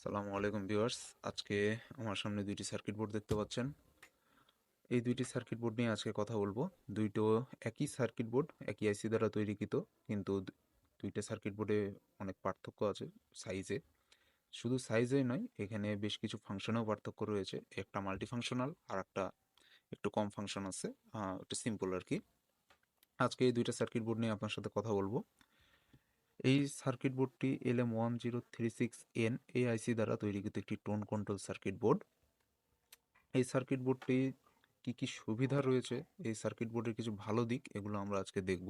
আসসালামু আলাইকুম ভিউয়ার্স। আজকে আমার সামনে দুইটি সার্কিট বোর্ড দেখতে পাচ্ছেন। এই দুইটি সার্কিট বোর্ড নিয়ে আজকে কথা বলব। দুইটো একই সার্কিট বোর্ড একই আইসি দ্বারা তৈরিকৃত, কিন্তু দুইটা সার্কিট বোর্ডে অনেক পার্থক্য আছে সাইজে শুধু সাইজেই নয়, এখানে বেশ কিছু ফাংশনেও পার্থক্য রয়েছে। একটা মাল্টি ফাংশনাল আর একটা একটু কম ফাংশন আছে। একটু সিম্পল আর কি। আজকে এই দুইটা সার্কিট বোর্ড নিয়ে আপনার সাথে কথা বলব। এই circuit বোর্ডটি L M one zero three six N A I C দ্বারা তৈরিকৃত একটি টোন কন্ট্রোল সার্কিট বোর্ড। এই সার্কিট বোর্ডটি কি কি সুবিধা রয়েছে? এই সার্কিট বোর্ডের কিছু ভালো দিক এগুলো আমরা আজকে দেখব।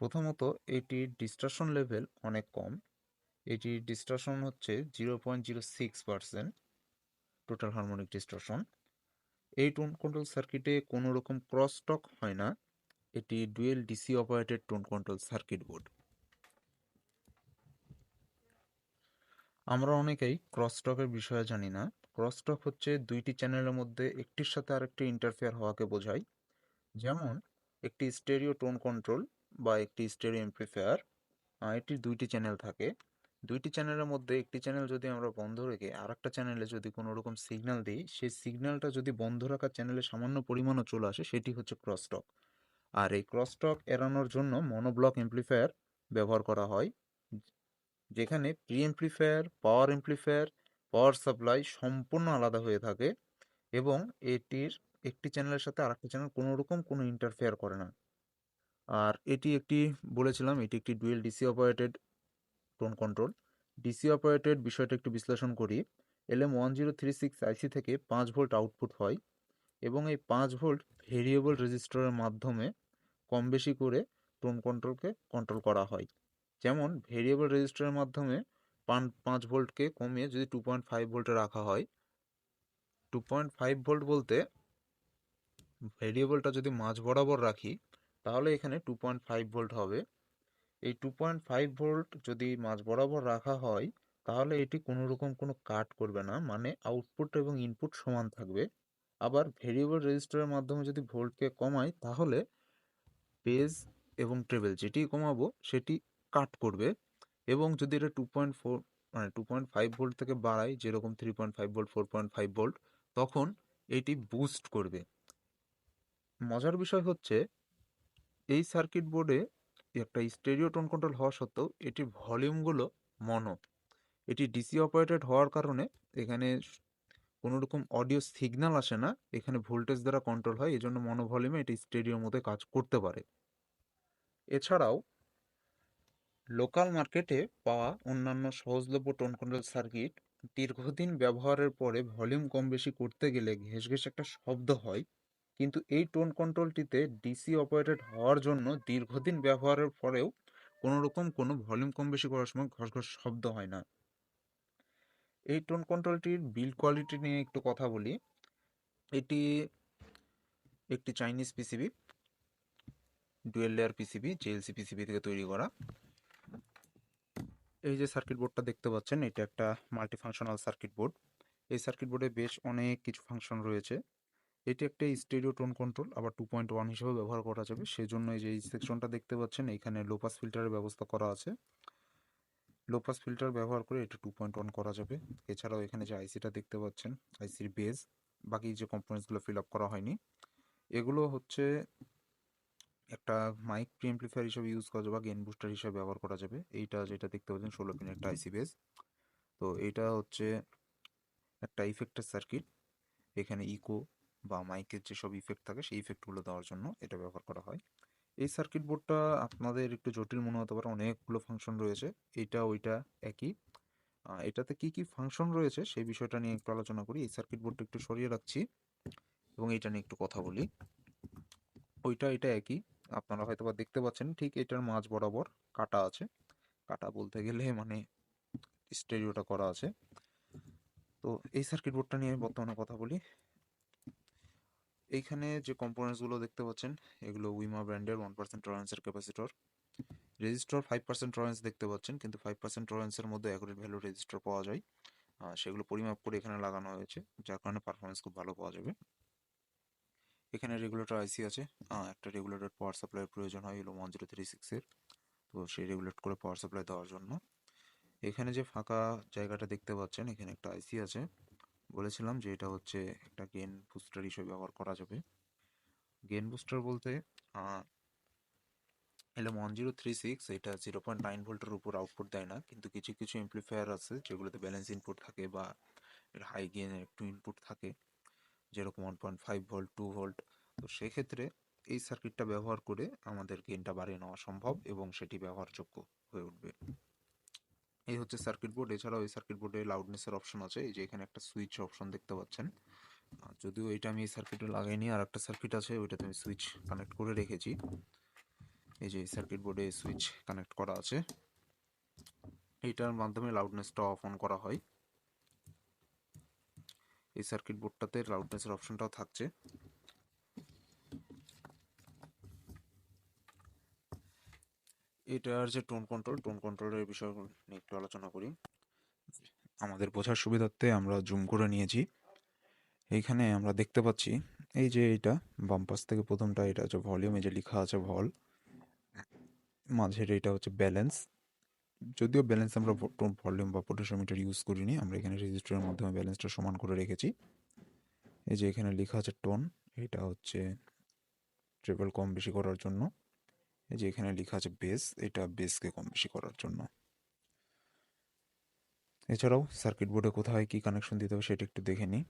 প্রথমত এটির ডিস্ট্রাকশন লেভেল অনেক কম। এটির ডিস্ট্রাকশন হচ্ছে zero point zero six percent total harmonic distraction এই টোন কন্ট্রোল সার্কিটে কোনো রকম ক্রস টক হয় না। এটি dual DC operated tone control circuit board. আমরা অনেকেই ক্রসটকের বিষয়ে জানি না। ক্রসটক হচ্ছে দুইটি চ্যানেলের মধ্যে একটির সাথে আরেকটি ইন্টারফেয়ার হওয়াকে বোঝায়। যেমন, একটি স্টেরিও টোন কন্ট্রোল বা একটি স্টেরিও এমপ্লিফায়ার এটির দুইটি চ্যানেল থাকে। দুইটি চ্যানেলের মধ্যে একটি চ্যানেল যদি আমরা বন্ধ রেখে আরেকটা চ্যানেলে যদি কোনো রকম সিগন্যাল দিই, সেই সিগন্যালটা যদি বন্ধ রাখা চ্যানেলে সামান্য পরিমাণও চলে আসে, সেটি হচ্ছে ক্রসটক আর এই ক্রসটক এড়ানোর জন্য মনোব্লক এমপ্লিফায়ার ব্যবহার করা হয়। যেখানে pre amplifier power amplifier power supply সম্পূর্ণ আলাদা হয়ে থাকে এবং এটির একটি চ্যানেলের সাথে আরেকটি চ্যানেল কোনো রকম কোনো ইন্টারফেয়ার করে না। আর এটি একটি, বলেছিলাম, এটি একটি dual DC operated tone control DC operated বিষয়টা একটু বিশ্লেষণ করি। L M one zero three six IC থেকে পাঁচ ভোল্ট আউটপুট হয় এবং এই পাঁচ ভোল্ট ভেরিয়েবল রেজিস্টারের মাধ্যমে কম বেশি করে টোন কন্ট্রোলকে কন্ট্রোল করা হয়। যেমন ভেরিয়েবল রেজিস্টারের মাধ্যমে পাঁচ ভোল্টকে কমিয়ে যদি টু পয়েন্ট ফাইভ ভোল্টে রাখা হয় টু পয়েন্ট ফাইভ ভোল্ট বলতে ভেরিয়েবলটা যদি মাঝ বরাবর রাখি, তাহলে এখানে টু পয়েন্ট ফাইভ ভোল্ট হবে। এই টু পয়েন্ট ফাইভ ভোল্ট যদি মাঝ বরাবর রাখা হয়, তাহলে এটি কোনো রকম কোনো কাট করবে না মানে আউটপুট এবং ইনপুট সমান থাকবে। আবার ভেরিয়েবল রেজিস্টারের মাধ্যমে যদি ভোল্টকে কমাই, তাহলে পেজ এবং ট্রেবেল যেটি কমাবো, সেটি কাট করবে এবং যদি এটা টু পয়েন্ট ফোর মানে টু পয়েন্ট ফাইভ ভোল্ট থেকে বাড়ায়, যেরকম three point five volt four point five volt তখন এটি বুস্ট করবে। মজার বিষয় হচ্ছে, এই সার্কিট বোর্ডে একটা স্টেরিও টোন কন্ট্রোল হওয়া সত্ত্বেও এটির ভলিউমগুলো মনো এটি ডিসি অপারেটেড হওয়ার কারণে এখানে কোনো রকম অডিও সিগন্যাল আসে না, এখানে ভোল্টেজ দ্বারা কন্ট্রোল হয় এই জন্য মনো ভলিউমে এটি স্টেডিওর মধ্যে কাজ করতে পারে। এছাড়াও লোকাল মার্কেটে পাওয়া অন্যান্য সহজলভ্য টোন কন্ট্রোল সার্কিট দীর্ঘদিন ব্যবহারের পরে ভলিউম কম বেশি করতে গেলে ঘেঁষ ঘেঁষ একটা শব্দ হয়। কিন্তু এই টোন কন্ট্রোলটিতে ডিসি অপারেটেড হওয়ার জন্য দীর্ঘদিন ব্যবহারের পরেও কোনো রকম কোনো ভলিউম কম বেশি করার সময় ঘস ঘস শব্দ হয় না। এই টোন কন্ট্রোলটির বিল কোয়ালিটি নিয়ে একটু কথা বলি। এটি একটি Chinese PCB, dual layer PCB JLC PCB থেকে তৈরি করা। এই যে সার্কিট বোর্ডটা দেখতে পাচ্ছেন, এটা একটা মাল্টি ফাংশনাল সার্কিট বোর্ড এই সার্কিট বোর্ডে বেশ অনেক কিছু ফাংশন রয়েছে। এটি একটা স্টেডিও টোন কন্ট্রোল আবার টু পয়েন্ট ওয়ান হিসেবে ব্যবহার করা যাবে। সেজন্য এই যে এই সেকশনটা দেখতে পাচ্ছেন, এখানে লোপাস ফিল্টারের ব্যবস্থা করা আছে। লোপাস ফিল্টার ব্যবহার করে এটা টু পয়েন্ট ওয়ান করা যাবে। এছাড়াও এখানে যে আইসিটা দেখতে পাচ্ছেন আইসির বেজ বাকি যে কম্পোনেন্টসগুলো ফিল আপ করা হয়নি, এগুলো হচ্ছে একটা মাইক প্রি এমপ্লিফায়ার হিসেবে ইউজ করা যাবে বা গেন বুস্টার হিসেবে ব্যবহার করা যাবে। এইটা যেটা দেখতে পাচ্ছেন, ষোলো পিনের একটা আইসি বেস তো এইটা হচ্ছে একটা ইফেক্টের সার্কিট এখানে ইকো বা মাইকের যেসব ইফেক্ট থাকে, সেই ইফেক্টগুলো দেওয়ার জন্য এটা ব্যবহার করা হয়। এই সার্কিট বোর্ডটা আপনাদের একটু জটিল মনে হতে পারে, অনেকগুলো ফাংশন রয়েছে। এইটা, ওইটা একই। এটাতে কি কি ফাংশন রয়েছে সেই বিষয়টা নিয়ে একটু আলোচনা করি। এই সার্কিট বোর্ডটা একটু সরিয়ে রাখছি এবং এটা নিয়ে একটু কথা বলি। ওইটা, এটা একই। আপনারা হয়তো বা দেখতে পাচ্ছেন, ঠিক এটার মাঝ বরাবর কাটা আছে। কাটা বলতে গেলে মানে স্টেরিওটা করা আছে। তো এই সার্কিট বোর্ডটা নিয়ে আমি বর্তমানে কথা বলি। এইখানে যে কম্পোনেন্টসগুলো দেখতে পাচ্ছেন, এগুলো উইমা ব্র্যান্ডের one percent টলারেন্সের capacitor resistor five percent tolerance দেখতে পাচ্ছেন, কিন্তু ফাইভ পার্সেন্ট টলারেন্সের মধ্যে অ্যাকুরেট ভ্যালু রেজিস্টর পাওয়া যায়। সেগুলো পরিমাপ করে এখানে লাগানো হয়েছে, যার কারণে পারফরমেন্স খুব ভালো পাওয়া যাবে। এখানে রেগুলেটর আইসি আছে। একটা রেগুলেটর পাওয়ার সাপ্লাইয়ের প্রয়োজন হয় হলো ওয়ান জিরো থ্রি সিক্সের তো সেই রেগুলেট করে পাওয়ার সাপ্লাই দেওয়ার জন্য। এখানে যে ফাঁকা জায়গাটা দেখতে পাচ্ছেন, এখানে একটা আইসি আছে। বলেছিলাম যে এটা হচ্ছে একটা গেন বুস্টার হিসেবে ব্যবহার করা যাবে। গেন বুস্টার বলতে LM one zero three six এটা জিরো পয়েন্ট নাইন ভোল্টের উপর আউটপুট দেয় না, কিন্তু কিছু কিছু এমপ্লিফায়ার আছে যেগুলোতে ব্যালেন্স ইনপুট থাকে বা হাই গেন একটু ইনপুট থাকে। যেরকম one point five volt two volt তো সেক্ষেত্রে এই সার্কিটটা ব্যবহার করে আমাদের গেনটা বাড়িয়ে নেওয়া সম্ভব এবং সেটি ব্যবহারযোগ্য হয়ে উঠবে। এই হচ্ছে সার্কিট বোর্ড এছাড়াও এই সার্কিট বোর্ডে লাউডনেসের অপশন আছে, এই যে এখানে একটা সুইচ অপশন দেখতে পাচ্ছেন। যদিও এটা আমি এই সার্কিটে লাগাইনি আর একটা সার্কিট আছে, ওইটাতে আমি সুইচ কানেক্ট করে রেখেছি। এই যে এই সার্কিট বোর্ডে সুইচ কানেক্ট করা আছে। এইটার মাধ্যমে লাউডনেসটা অফ অন করা হয়। এই সার্কিট বোর্ডটাতে লাউডনেসের অপশনটাও থাকছে। এটার যে টোন কন্ট্রোল টোন কন্ট্রোলের বিষয় নিয়ে একটু আলোচনা করি। আমাদের বোঝার সুবিধার্থে আমরা জুম করে নিয়েছি। এইখানে আমরা দেখতে পাচ্ছি, এই যে এটা, বাম পাশ থেকে প্রথমটা, এটা হচ্ছে ভলিউম এই যে লেখা আছে ভল মাঝের এটা হচ্ছে ব্যালেন্স যদিও ব্যালেন্স আমরা ভলিউম বা পোটেশিওমিটার ইউজ করিনি, আমরা এখানে রেজিস্টারের মাধ্যমে ব্যালেন্সটা সমান করে রেখেছি। এই যে এখানে লেখা আছে টোন এটা হচ্ছে ট্রেবল কম বেশি করার জন্য। এই যে এখানে লেখা আছে বেস এটা বেসকে কম বেশি করার জন্য। এছাড়াও সার্কিট বোর্ডে কোথায় কি কানেকশন দিতে হবে সেটা একটু দেখে নিই।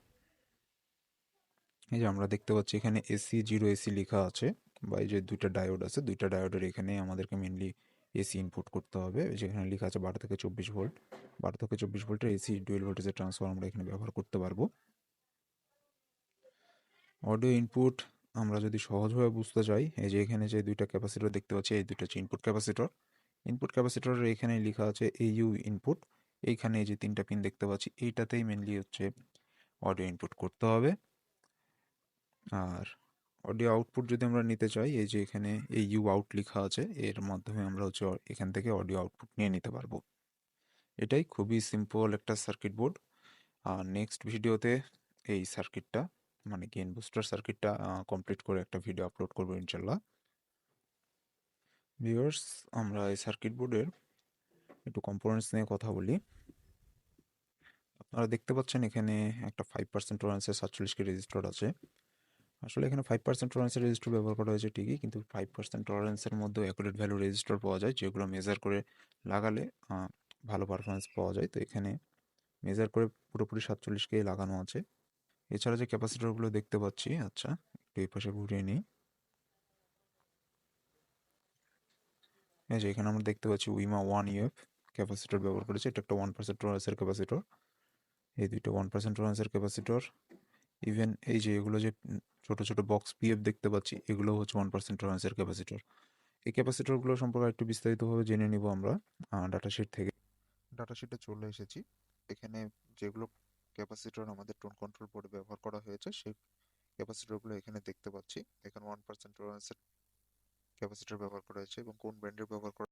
এই যে আমরা দেখতে পাচ্ছি এখানে এসি জিরো এসি লেখা আছে, বা এই যে দুইটা ডায়োড আছে, দুইটা ডায়োডের এখানে আমাদেরকে মেনলি এসি ইনপুট করতে হবে যেখানে লেখা আছে বারো থেকে চব্বিশ ভোল্ট। বারো থেকে চব্বিশ ভোল্টের এসি ডুয়েল ভোল্টেজের ট্রান্সফার আমরা এখানে ব্যবহার করতে পারব। অডিও ইনপুট আমরা যদি সহজভাবে বুঝতে চাই, এই যে এখানে যে দুইটা ক্যাপাসিটর দেখতে পাচ্ছি, এই দুইটা হচ্ছে ইনপুট ক্যাপাসিটর ইনপুট ক্যাপাসিটরের এখানে লেখা আছে এইউ ইনপুট এইখানে এই যে তিনটা পিন দেখতে পাচ্ছি, এইটাতেই মেনলি হচ্ছে অডিও ইনপুট করতে হবে। আর অডিও আউটপুট যদি আমরা নিতে চাই, এই যে এখানে এই ইউ আউট লেখা আছে, এর মাধ্যমে আমরা হচ্ছে এখান থেকে অডিও আউটপুট নিয়ে নিতে পারব। এটাই খুবই সিম্পল একটা সার্কিট বোর্ড আর নেক্সট ভিডিওতে এই সার্কিটটা মানে গেন বুস্টার সার্কিটটা কমপ্লিট করে একটা ভিডিও আপলোড করব ইনশাল্লাহ। ভিউয়ার্স আমরা এই সার্কিট বোর্ডের একটু কম্পোনেন্টস নিয়ে কথা বলি। আপনারা দেখতে পাচ্ছেন এখানে একটা ফাইভ পার্সেন্ট টলারেন্সের সাতচল্লিশ কে রেজিস্টার আছে। আসলে এখানে ফাইভ পার্সেন্ট টলারেন্সের রেজিস্টার ব্যবহার করা হয়েছে ঠিকই, কিন্তু ফাইভ পার্সেন্ট টলারেন্সের মধ্যে অ্যাকুরেট ভ্যালু রেজিস্টার পাওয়া যায়, যেগুলো মেজার করে লাগালে ভালো পারফরমেন্স পাওয়া যায়। তো এখানে মেজার করে পুরোপুরি সাতচল্লিশকে লাগানো আছে। এছাড়া যে ক্যাপাসিটরগুলো দেখতে পাচ্ছি আচ্ছা একটু এই পাশে ঘুরিয়ে নিই। যে এখানে আমরা দেখতে পাচ্ছি উইমা ওয়ান ইউএফ ক্যাপাসিটর ব্যবহার করেছে, এটা একটা ওয়ান পার্সেন্ট টলারেন্সের ক্যাপাসিটর এই দুইটা ওয়ান পার্সেন্ট টলারেন্সের ক্যাপাসিটর ইভেন এই যে এগুলো যে ছোট ছোট বক্স পিএফ দেখতে পাচ্ছি এগুলো হচ্ছে ওয়ান পার্সেন্ট টলারেন্সের ক্যাপাসিটর এই ক্যাপাসিটরগুলো সম্পর্কে একটু বিস্তারিতভাবে জেনে নিব আমরা ডাটা শিট থেকে। ডাটা শিটে চলে এসেছি। এখানে যেগুলো ক্যাপাসিটর আমাদের টোন কন্ট্রোল বোর্ডে ব্যবহার করা হয়েছে, সেই ক্যাপাসিটরগুলো এখানে দেখতে পাচ্ছি। এখানে ওয়ান পার্সেন্ট টলারেন্সের ক্যাপাসিটর ব্যবহার করা হয়েছে এবং কোন ব্র্যান্ডের ব্যবহার করা